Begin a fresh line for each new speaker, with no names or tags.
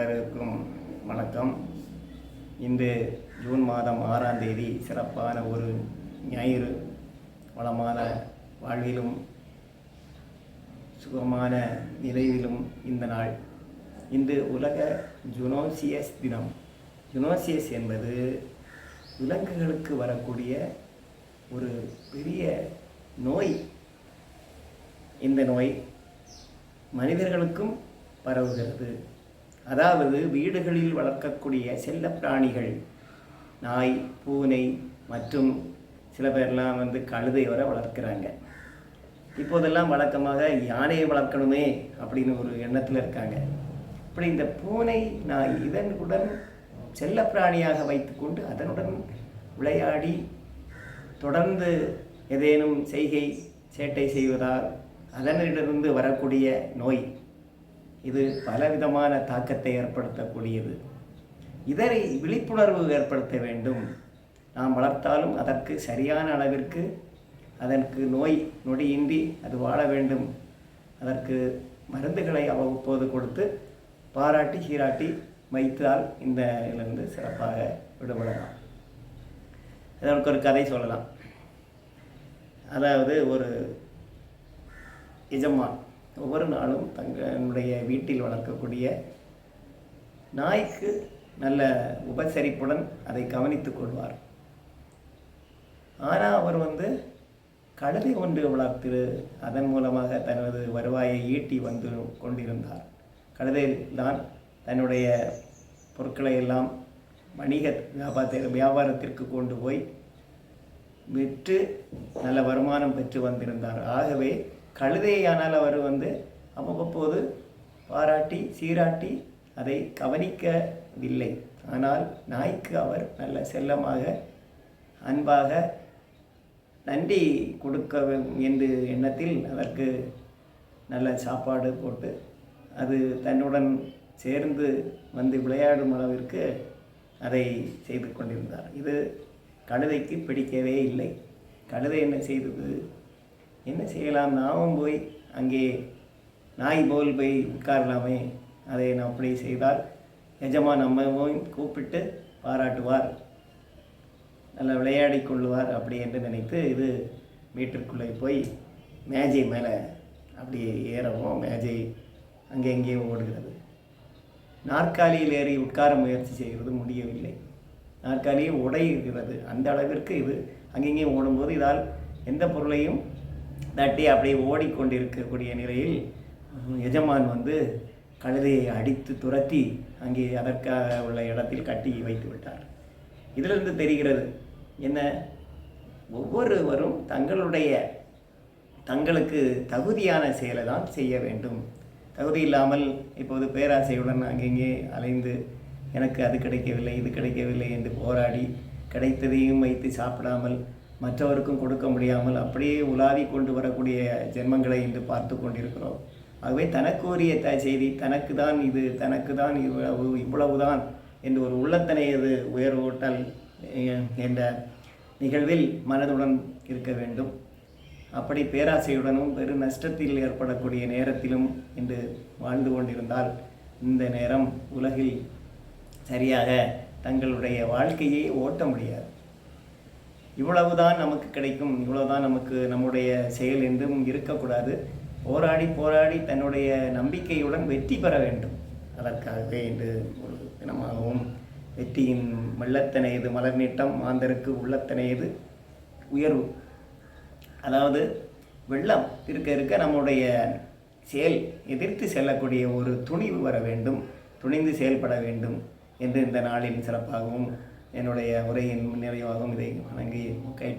அனைவருக்கும் வணக்கம். இன்று ஜூன் மாதம் ஆறாம் தேதி சிறப்பான ஒரு ஞாயிறு வளமான வாழ்விலும் சுகமான நிறைவிலும் இந்த நாள். இன்று உலக ஜுனோசியஸ் தினம். ஜுனோசியஸ் என்பது விலங்குகளுக்கு வரக்கூடிய ஒரு பெரிய நோய். இந்த நோய் மனிதர்களுக்கும் பரவுகிறது. அதாவது வீடுகளில் வளர்க்கக்கூடிய செல்ல பிராணிகள் நாய் பூனை மற்றும் சில பேர்லாம் வந்து கழுதை வரை வளர்க்குறாங்க. இப்போதெல்லாம் வழக்கமாக யானையை வளர்க்கணுமே அப்படின்னு ஒரு எண்ணத்தில் இருக்காங்க. இப்படி இந்த பூனை நாய் இதனுடன் செல்லப்பிராணியாக வைத்துக்கொண்டு அதனுடன் விளையாடி தொடர்ந்து ஏதேனும் செய்கை சேட்டை செய்வதால் அதனிடமிருந்து வரக்கூடிய நோய் இது பலவிதமான தாக்கத்தை ஏற்படுத்தக்கூடியது. இதனை விழிப்புணர்வு ஏற்படுத்த வேண்டும். நாம் வளர்த்தாலும் அதற்கு சரியான அளவிற்கு அதற்கு நோய் நொடியின்றி அது வாழ வேண்டும். அதற்கு மருந்துகளை அவ்வப்போது கொடுத்து பாராட்டி சீராட்டி வைத்தால் இந்த இதிலிருந்து சிறப்பாக விடுபடலாம். அதற்கு ஒரு கதை சொல்லலாம். அதாவது ஒரு எஜமான் ஒவ்வொரு நாளும் தங்களுடைய வீட்டில் வளர்க்கக்கூடிய நாய்க்கு நல்ல உபசரிப்புடன் அதை கவனித்துக் கொள்வார். ஆனால் அவர் வந்து கழுதை ஒன்று வளர்த்து அதன் மூலமாக தனது வருவாயை ஈட்டி வந்து கொண்டிருந்தார். கழுதையில்தான் தன்னுடைய பொருட்களை எல்லாம் வணிக வியாபாரத்தை வியாபாரத்திற்கு கொண்டு போய் விற்று நல்ல வருமானம் பெற்று வந்திருந்தார். ஆகவே கழுதையானால் அவர் வந்து அவ்வப்போது பாராட்டி சீராட்டி அதை கவனிக்கவில்லை. ஆனால் நாய்க்கு அவர் நல்ல செல்லமாக அன்பாக நன்றி கொடுக்க என்று எண்ணத்தில் அதற்கு நல்ல சாப்பாடு போட்டு அது தன்னுடன் சேர்ந்து வந்து விளையாடும் அளவிற்கு அதை செய்து கொண்டிருந்தார். இது கழுதைக்கு பிடிக்கவே இல்லை. கழுதை என்ன செய்தது? என்ன செய்யலாம்? நாமும் போய் அங்கே நாய் போல் போய் உட்காரலாமே. அதை நான் அப்படி செய்தால் எஜமான் நம்மையும் கூப்பிட்டு பாராட்டுவார். நல்லா விளையாடி கொள்ளுவார் அப்படி என்று நினைத்து இது வீட்டிற்குள்ளே போய் மேஜை மேலே அப்படியே ஏறவும் மேஜை அங்கே எங்கேயும் ஓடுகிறது. நாற்காலியில் ஏறி உட்கார முயற்சி செய்கிறது முடியவில்லை. நாற்காலியே உடைகிறது அந்த அளவிற்கு இது அங்கெங்கேயும் ஓடும்போது இதால் எந்த பொருளையும் தட்டி அப்படியே ஓடிக்கொண்டிருக்கக்கூடிய நிலையில் எஜமான் வந்து கழுதையை அடித்து துரத்தி அங்கே அதற்காக உள்ள இடத்தில் கட்டி வைத்து விட்டார். இதிலிருந்து தெரிகிறது என்ன? ஒவ்வொருவரும் தங்களுடைய தங்களுக்கு தகுதியான செயலை தான் செய்ய வேண்டும். தகுதி இல்லாமல் இப்போது பேராசையுடன் அங்கெங்கே அலைந்து எனக்கு அது கிடைக்கவில்லை இது கிடைக்கவில்லை என்று போராடி கிடைத்ததையும் வைத்து சாப்பிடாமல் மற்றவருக்கும் கொடுக்க முடியாமல் அப்படியே உலாவி கொண்டு வரக்கூடிய ஜென்மங்களை இன்று பார்த்து கொண்டிருக்கிறோம். ஆகவே தனக்கு உரிய த செய்தி தனக்கு தான் இது தனக்கு தான் இவ்வளவு இவ்வளவுதான் என்று ஒரு உள்ளத்தனையது உயர்வூட்டல் ஓட்டல் என்ற நிகழ்வில் மனதுடன் இருக்க வேண்டும். அப்படி பேராசையுடனும் பெரு நஷ்டத்தில் ஏற்படக்கூடிய நேரத்திலும் இன்று வாழ்ந்து கொண்டிருந்தால் இந்த நேரம் உலகில் சரியாக தங்களுடைய வாழ்க்கையை ஓட்ட முடியாது. இவ்வளவுதான் நமக்கு கிடைக்கும் இவ்வளவுதான் நமக்கு நம்முடைய செயல் என்றும் இருக்கக்கூடாது. போராடி போராடி தன்னுடைய நம்பிக்கையுடன் வெற்றி பெற வேண்டும். அதற்காகவே இன்று ஒரு தினமாகவும் வெற்றியின் மெல்லத்தனையது மலர் நீட்டம் மாந்தருக்கு உள்ளத்தனையது உயர்வு. அதாவது வெள்ளம் இருக்க இருக்க நம்முடைய செயல் எதிர்த்து செல்லக்கூடிய ஒரு துணிவு வர வேண்டும் துணிந்து செயல்பட வேண்டும் என்று இந்த நாளின் சிறப்பாகவும் என்னுடைய உரையின் நிறைவாகவும் இதை வணங்கி கேட்டு